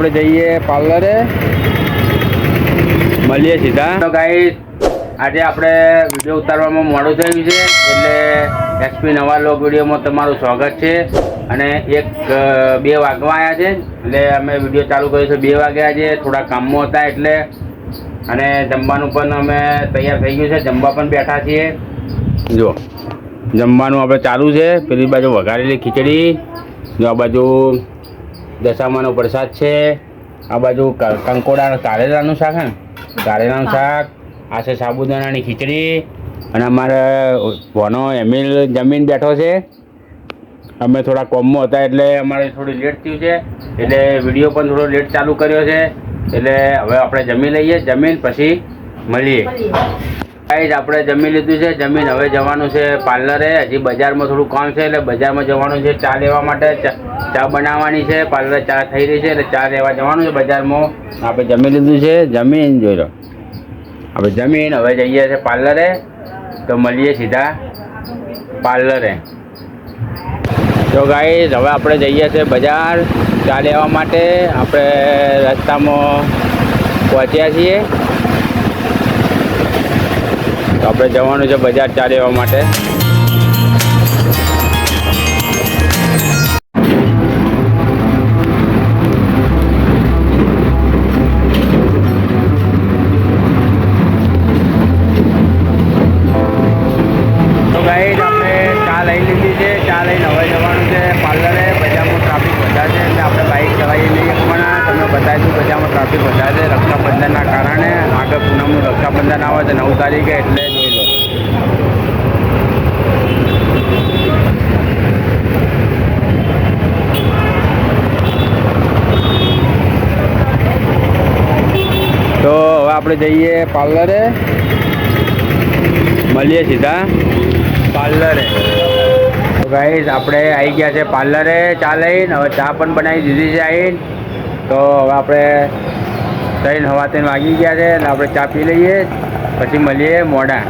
આપણે જઈએ પાર્લરે. મળીએ સીધા. તો ગાઈસ આજે આપણે વીડિયો ઉતારવામાં મોડું થયું છે, એટલે એસપી નવા લોક વિડીયોમાં તમારું સ્વાગત છે. અને એક બે વાગવા આવ્યા છે, એટલે અમે વીડિયો ચાલુ કર્યો છે બે વાગ્યા છે થોડા કામમાં હતા એટલે. અને જમવાનું પણ અમે તૈયાર થઈ ગયું છે, જમવા પણ બેઠા છીએ. જો, જમવાનું આપણે ચાલુ છે, પેલી બાજુ વઘારેલી ખીચડી, જો આ બાજુ દશામાનો પ્રસાદ છે. આ બાજુ ક- કંકોડા કારેલાનું શાક હે કારેલાનું શાક આ છે સાબુદાણાની ખીચડી અને અમારે ભોનો એમિલ જમીન બેઠો છે. અમે થોડા કોમમાં હતા એટલે અમારે થોડું લેટ થયું છે. એટલે વીડિયો પણ થોડો લેટ ચાલુ કર્યો છે. એટલે હવે આપણે જમી લઈએ જમીન પછી મળીએ. ગાઈઝ આપણે જમી લીધું છે. જમીન હવે જવાનું છે પાર્લરે. હજી બજારમાં થોડું કામ છે એટલે બજારમાં જવાનું છે ચા લેવા માટે. ચા બનાવવાની છે. પાર્લર ચા થઈ રહી છે એટલે ચા લેવા જવાનું છે બજારમાં. આપણે જમી લીધું છે. જમીન જોઈ લો. આપણે જમીન હવે જઈએ છે પાર્લરે. તો મળીએ સીધા પાર્લરે. તો ગાઈઝ હવે આપણે જઈએ છીએ બજાર ચા લેવા માટે. આપણે રસ્તામાં પહોંચ્યા છીએ. આપણે જવાનું છે બજાર ચા એવા માટે. ચા લઈ લીધી છે. ચા લઈને હવે જવાનું છે પાર્લરે બજારમાં ટ્રાફિક વધારે છે એટલે આપણે બાઇક ચલાવી નહીં શકવાના તમે બતાવીશું બજારમાં ટ્રાફિક વધારે છે, રક્ષાબંધનના કારણે. આગળ પૂનમનું રક્ષાબંધન આવે છે, નવ તારીખે એટલે જોઈ લો. તો હવે આપણે જઈએ પાર્લરે. મળીએ સીધા. પાર્લરે. ગાઈઝ આપણે આવી ગયા છે પાર્લરે. ચા લઈને, હવે ચા પણ બનાવી દીધી છે આવીને તો હવે આપણે ત્રણ હવા ત્રણ વાગી ગયા છે એટલે આપણે ચા પી લઈએ, પછી મળીએ મોડા.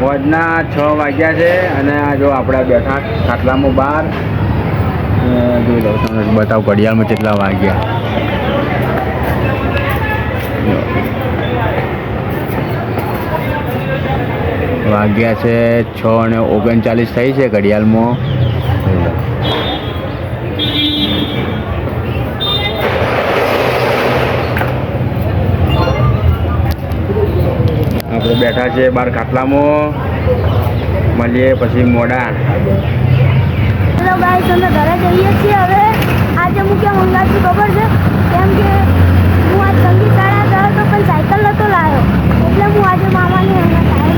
મોજના છ વાગ્યા છે અને આ જો આપણે બેઠા ખાટલામાં બહાર જોઈ લઉં તમને બતાવ, ઘડિયાળમાં કેટલા વાગ્યા. વાગ્યા છે છ અને ઓગણચાલીસ થઈ છે ઘડિયાળમાં. આપણે બેઠા છીએ બાર ખાટલામાં. મળીએ પછી મોડા. હવે આજે હું કેમ મંગાવ્યું છું ખબર છે કેમ કે હું આજ સંગીત શાળા ગયો હતો પણ સાયકલ નહોતો લાવ્યો એટલે હું આજે મામાને એના ટાયર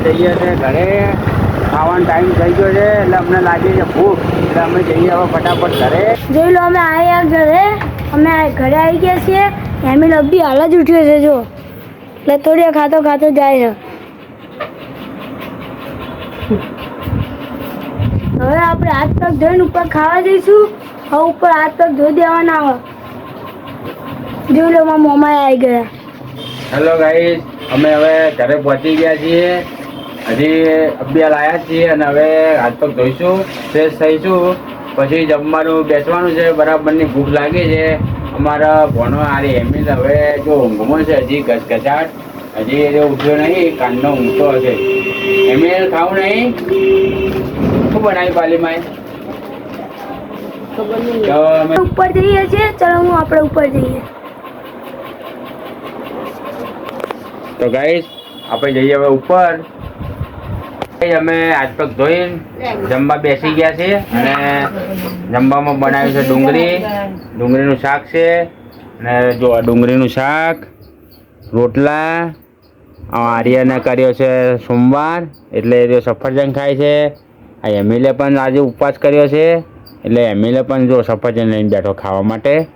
તો જઈએ છીએ ઘરે ખાવાનો ટાઈમ થઈ ગયો છે એટલે અમને લાગી છે ભૂખ. એટલે અમે જઈએ હવે ફટાફટ ઘરે. જોઈ લો અમે આવ્યા ઘરે. અમે ઘરે આવી ગયા છીએ. એમી લબ્બી હાલ જ ઉઠ્યો છે જો. એટલે થોડી ખાતો ખાતો જાય છે. હવે આપણે હાથ પગ ધોઈને ઉપર ખાવા જઈશું. હવે ઉપર હાથ પગ ધોઈ દેવાના આવે જોઈ લો મોમાએ આવી ગયા. હેલો ગાઈઝ અમે હવે ઘરે પહોંચી ગયા છીએ. હજી અભ્યાસ આવ્યા છીએ અને હવે હાથ પગ ધોઈશું ફ્રેશ થઈશું. પછી જમવાનું બેસવાનું છે બરાબરની ભૂખ લાગી છે. અમારા ભણો આરી એમિલ હવે જો ઊંઘમાં છે હજી ગસગસાટ હજી એ ઉઠ્યો નહીં કાનનો ઊંઘતો હશે. એમિલ ખાવું નહીં? શું બનાવ્યું પાલીમાં ઉપર જઈએ છીએ ચલો હું આપણે ઉપર જઈએ. તો ગાઈસ આપણે જઈએ હવે ઉપર. અમે આજ પગ ધોઈ જમવા બેસી ગયા છે અને જમવામાં બનાવ્યું છે ડુંગળી. ડુંગળીનું શાક છે. અને જો ડુંગળીનું શાક, રોટલા આર્યને કર્યો છે સોમવાર, એટલે એ સફરજન ખાય છે. આ એમએલએ પણ આજે ઉપવાસ કર્યો છે. એટલે એમએલએ પણ જો સફરજન લઈને બેઠો ખાવા માટે.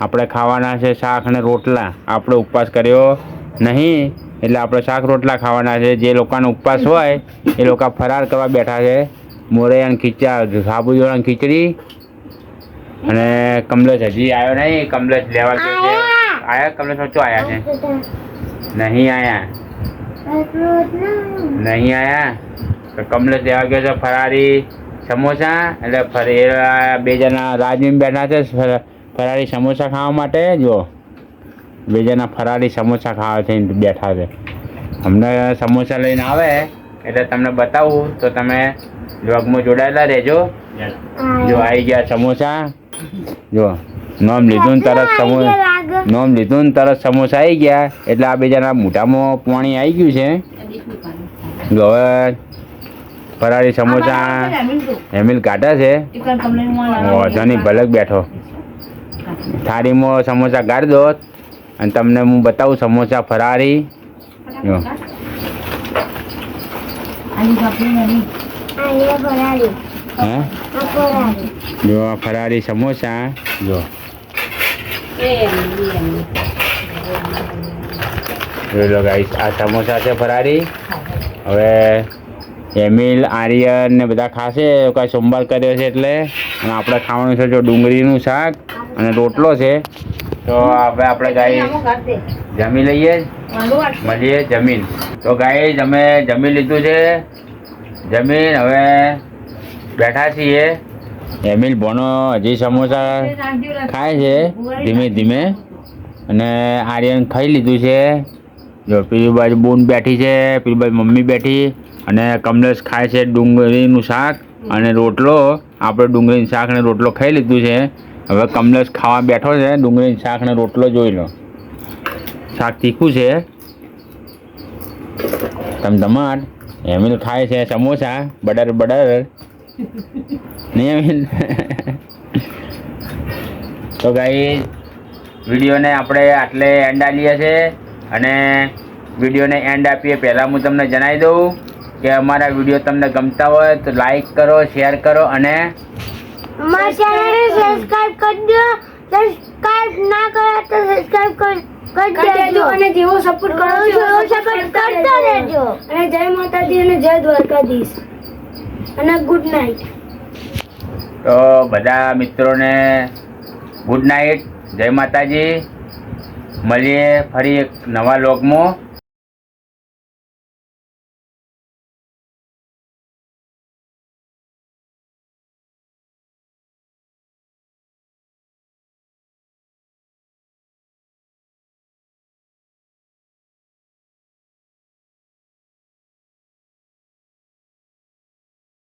આપણે ખાવાના છે શાક અને રોટલા. આપણે ઉપવાસ કર્યો નહીં. એટલે આપણે શાક રોટલા ખાવાના છે. જે લોકોનો ઉપવાસ હોય એ લોકો ફરાર કરવા બેઠા છે. મોરૈયાની ખીચા સાબુદાણાની ખીચડી અને કમલેશ હજી આવ્યો નહીં. કમલેશ લેવા ગયો છે. આયા કમલેશ શું આવ્યા છે? નહીં આવ્યા? નહીં આવ્યા? કમલેશ લેવા ગયો છે ફરારી સમોસા. એટલે ફરી બે જણા રાજમીન બેઠા છે ફરારી સમોસા ખાવા માટે. જો બે જણા ફરારી સમોસા ખાવા થઈને બેઠા છે. અમને સમોસા લઈને આવે એટલે તમને બતાવું તો તમે વ્લોગમાં જોડાયેલા રહેજો. જો આવી ગયા સમોસા. જો નોમ લીધું તરત સમોસા નોમ લીધું તરત સમોસા આવી ગયા એટલે આ બીજાના મોટામાં મોઢામાં પાણી આવી ગયું છે. જો હવે ફરારી સમોસા હેમિલ કાઢે છે. વધોની ભલક બેઠો. થાળીમાં સમોસા ગાળી દો. અને તમને હું બતાવું સમોસા ફરારી જો હે જો આ ફરારી સમોસા જો જોઈ લો ગાઈસ આ સમોસા છે ફરારી હવે એમિલ, આર્યન ને બધા ખાશે. કાંઈ સોમવાર કર્યો છે એટલે. અને આપણે ખાવાનું છે જો ડુંગળીનું શાક અને રોટલો છે. તો હવે આપણે ગાઈ જમી લઈએ. મળીએ જમીન. તો ગાઈ અમે જમી લીધું છે. જમીન હવે બેઠા છીએ. એમિલ ભણો હજી સમોસા ખાય છે ધીમે ધીમે. અને આર્યન ખાઈ લીધું છે. જો પેલી બાજુ બોન બેઠી છે. પેલી બાજુ મમ્મી બેઠી. અને કમલેશ ખાય છે ડુંગળીનું શાક અને રોટલો. આપણે ડુંગળીનું શાક અને રોટલો ખાઈ લીધું છે. હવે કમલેશ ખાવા બેઠો છે. ડુંગળીનું શાક અને રોટલો જોઈ લો. શાક તીખું છે. તમ તમાર. એમિલ ખાય છે સમોસા, બટર બટર. નહીં એમિલ તો ગાઈ વિડીયોને આપણે આટલે એન્ડ આલીએ છે. અને વિડીયોને એન્ડ આપીએ. પહેલાં હું તમને જણાવી દઉં. કે અમારા વીડિયો તમને ગમતા હોય તો લાઈક કરો શેર કરો અને અમારા ચેનલને સબસ્ક્રાઇબ કરી દો. સબસ્ક્રાઇબ ના કરો તો સબસ્ક્રાઇબ કરી દેજો અને જેવો સપોર્ટ કરો છો એવો સપોર્ટ કરતા રહેજો. અને જય માતાજી અને જય દ્વારકાધીશ. અને ગુડ નાઇટ તો બધા મિત્રોને ગુડ નાઇટ જય માતાજી. મળીએ ફરી એક નવા લોગમાં